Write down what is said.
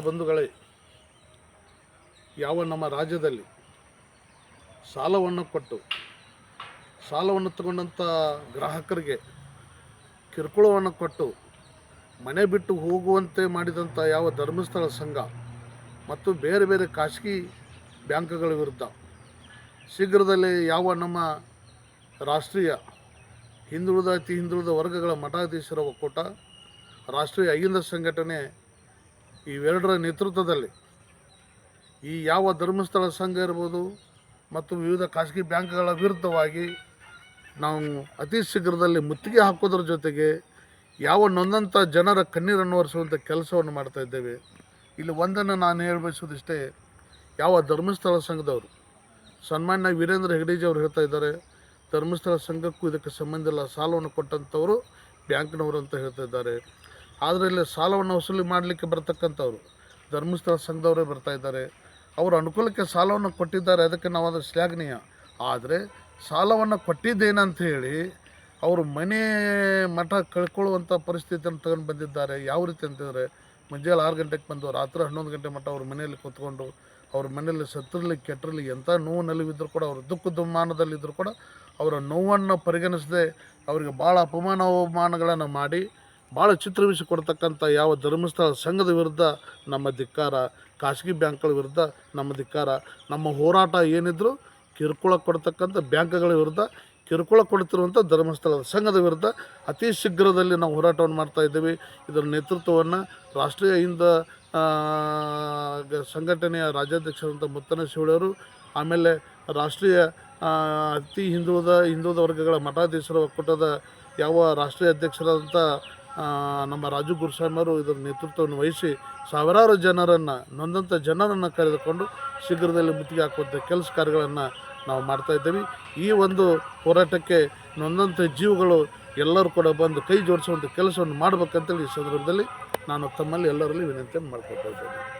ಬಂಧುಗಳೇ, ಯಾವ ನಮ್ಮ ರಾಜ್ಯದಲ್ಲಿ ಸಾಲವನ್ನು ಕೊಟ್ಟು ಸಾಲವನ್ನು ತಗೊಂಡಂಥ ಗ್ರಾಹಕರಿಗೆ ಕಿರುಕುಳವನ್ನು ಕೊಟ್ಟು ಮನೆ ಬಿಟ್ಟು ಹೋಗುವಂತೆ ಮಾಡಿದಂಥ ಯಾವ ಧರ್ಮಸ್ಥಳ ಸಂಘ ಮತ್ತು ಬೇರೆ ಬೇರೆ ಖಾಸಗಿ ಬ್ಯಾಂಕ್ಗಳ ವಿರುದ್ಧ ಶೀಘ್ರದಲ್ಲೇ ಯಾವ ನಮ್ಮ ರಾಷ್ಟ್ರೀಯ ಹಿಂದುಳಿದ ಅತಿ ಹಿಂದುಳಿದ ವರ್ಗಗಳ ಮಠಾಧೀಶರ ಒಕ್ಕೂಟ, ರಾಷ್ಟ್ರೀಯ ಅಹಿಂದ ಸಂಘಟನೆ ಇವೆರಡರ ನೇತೃತ್ವದಲ್ಲಿ ಈ ಯಾವ ಧರ್ಮಸ್ಥಳ ಸಂಘ ಇರ್ಬೋದು ಮತ್ತು ವಿವಿಧ ಖಾಸಗಿ ಬ್ಯಾಂಕ್ಗಳ ವಿರುದ್ಧವಾಗಿ ನಾವು ಅತಿ ಶೀಘ್ರದಲ್ಲಿ ಮುತ್ತಿಗೆ ಹಾಕೋದ್ರ ಜೊತೆಗೆ ಯಾವ ನೊಂದಂಥ ಜನರ ಕಣ್ಣೀರನ್ನು ಒರೆಸುವಂಥ ಕೆಲಸವನ್ನು ಮಾಡ್ತಾ ಇದ್ದೇವೆ. ಇಲ್ಲಿ ಒಂದನ್ನು ನಾನು ಹೇಳಬಯಸೋದಿಷ್ಟೇ ಯಾವ ಧರ್ಮಸ್ಥಳ ಸಂಘದವರು, ಸನ್ಮಾನ್ಯ ವೀರೇಂದ್ರ ಹೆಗಡೇಜಿ ಅವರು ಹೇಳ್ತಾ ಇದ್ದಾರೆ, ಧರ್ಮಸ್ಥಳ ಸಂಘಕ್ಕೂ ಇದಕ್ಕೆ ಸಂಬಂಧ ಇಲ್ಲ, ಸಾಲವನ್ನು ಕೊಟ್ಟಂಥವರು ಬ್ಯಾಂಕ್ನವರು ಅಂತ ಹೇಳ್ತಾ ಇದ್ದಾರೆ. ಆದರೆ ಇಲ್ಲಿ ಸಾಲವನ್ನು ವಸೂಲಿ ಮಾಡಲಿಕ್ಕೆ ಬರ್ತಕ್ಕಂಥವ್ರು. ಧರ್ಮಸ್ಥಳ ಸಂಘದವರೇ ಬರ್ತಾ ಇದ್ದಾರೆ. ಅವರು ಅನುಕೂಲಕ್ಕೆ ಸಾಲವನ್ನು ಕೊಟ್ಟಿದ್ದಾರೆ, ಅದಕ್ಕೆ ನಾವು ಅದು ಶ್ಲಾಘನೀಯ. ಆದರೆ ಸಾಲವನ್ನು ಕೊಟ್ಟಿದ್ದೇನಂತ ಹೇಳಿ ಅವರು ಮನೆ ಮಠ ಕಳ್ಕೊಳ್ಳುವಂಥ ಪರಿಸ್ಥಿತಿಯನ್ನು ತಗೊಂಡು ಬಂದಿದ್ದಾರೆ. ಯಾವ ರೀತಿ ಅಂತಂದರೆ ಮುಂಜಾನೆ ಆರು ಗಂಟೆಗೆ ಬಂದು, ರಾತ್ರಿ ಹನ್ನೊಂದು ಗಂಟೆ ಮಟ್ಟ ಅವ್ರ ಮನೆಯಲ್ಲಿ ಕೂತ್ಕೊಂಡು, ಅವ್ರ ಮನೆಯಲ್ಲಿ ಸತ್ತಿರಲಿ ಕೆಟ್ಟಿರಲಿ ಎಂಥ ನೋವು ನಲಿವಿದ್ರು ಕೂಡ, ಅವರು ದುಃಖ ದುಮ್ಮಾನದಲ್ಲಿದ್ದರೂ ಕೂಡ, ಅವರ ನೋವನ್ನು ಪರಿಗಣಿಸದೆ, ಅವರಿಗೆ ಭಾಳ ಅಪಮಾನ ಅವಮಾನಗಳನ್ನು ಮಾಡಿ ಭಾಳ ಚಿತ್ರಹಿಂಸೆ ಕೊಡ್ತಕ್ಕಂಥ ಯಾವ ಧರ್ಮಸ್ಥಳ ಸಂಘದ ವಿರುದ್ಧ ನಮ್ಮ ಧಿಕ್ಕಾರ, ಖಾಸಗಿ ಬ್ಯಾಂಕ್ಗಳ ವಿರುದ್ಧ ನಮ್ಮ ಧಿಕ್ಕಾರ, ನಮ್ಮ ಹೋರಾಟ ಏನಿದ್ರು ಕಿರುಕುಳ ಕೊಡ್ತಕ್ಕಂಥ ಬ್ಯಾಂಕ್ಗಳ ವಿರುದ್ಧ ಕಿರುಕುಳ ಕೊಡ್ತಿರುವಂಥ ಧರ್ಮಸ್ಥಳದ ಸಂಘದ ವಿರುದ್ಧ ಅತಿ ಶೀಘ್ರದಲ್ಲಿ ನಾವು ಹೋರಾಟವನ್ನು ಮಾಡ್ತಾ ಇದ್ದೀವಿ. ಇದರ ನೇತೃತ್ವವನ್ನು ರಾಷ್ಟ್ರೀಯ ಹಿಂದ ಸಂಘಟನೆಯ ರಾಜ್ಯಾಧ್ಯಕ್ಷರಂಥ ಮುತ್ತನ ಶಿವಳಿಯವರು ಆಮೇಲೆ ರಾಷ್ಟ್ರೀಯ ಅತಿ ಹಿಂದುಳಿದ ಹಿಂದುಳಿದ ವರ್ಗಗಳ ಮಠಾಧೀಶರ ಒಕ್ಕೂಟದ ಯಾವ ರಾಷ್ಟ್ರೀಯ ಅಧ್ಯಕ್ಷರಾದಂಥ ನಮ್ಮ ರಾಜು ಗುರುಸ್ವಾಮಿಯವರು ಇದರ ನೇತೃತ್ವವನ್ನು ವಹಿಸಿ ಸಾವಿರಾರು ಜನರನ್ನು ನೊಂದಂಥ ಜನರನ್ನು ಕರೆದುಕೊಂಡು ಶೀಘ್ರದಲ್ಲಿ ಮುತ್ತಿಗೆ ಹಾಕುವಂಥ ಕೆಲಸ ಕಾರ್ಯಗಳನ್ನು ನಾವು ಮಾಡ್ತಾ ಇದ್ದೇವೆ. ಈ ಒಂದು ಹೋರಾಟಕ್ಕೆ ನೊಂದಂಥ ಜೀವಗಳು ಎಲ್ಲರೂ ಕೂಡ ಬಂದು ಕೈ ಜೋಡಿಸುವಂಥ ಕೆಲಸವನ್ನು ಮಾಡಬೇಕಂತೇಳಿ ಈ ಸಂದರ್ಭದಲ್ಲಿ ನಾನು ತಮ್ಮಲ್ಲಿ ಎಲ್ಲರಲ್ಲಿ ವಿನಂತಿಯನ್ನು ಮಾಡ್ಕೊಳ್ತಾ ಇದ್ದೇನೆ.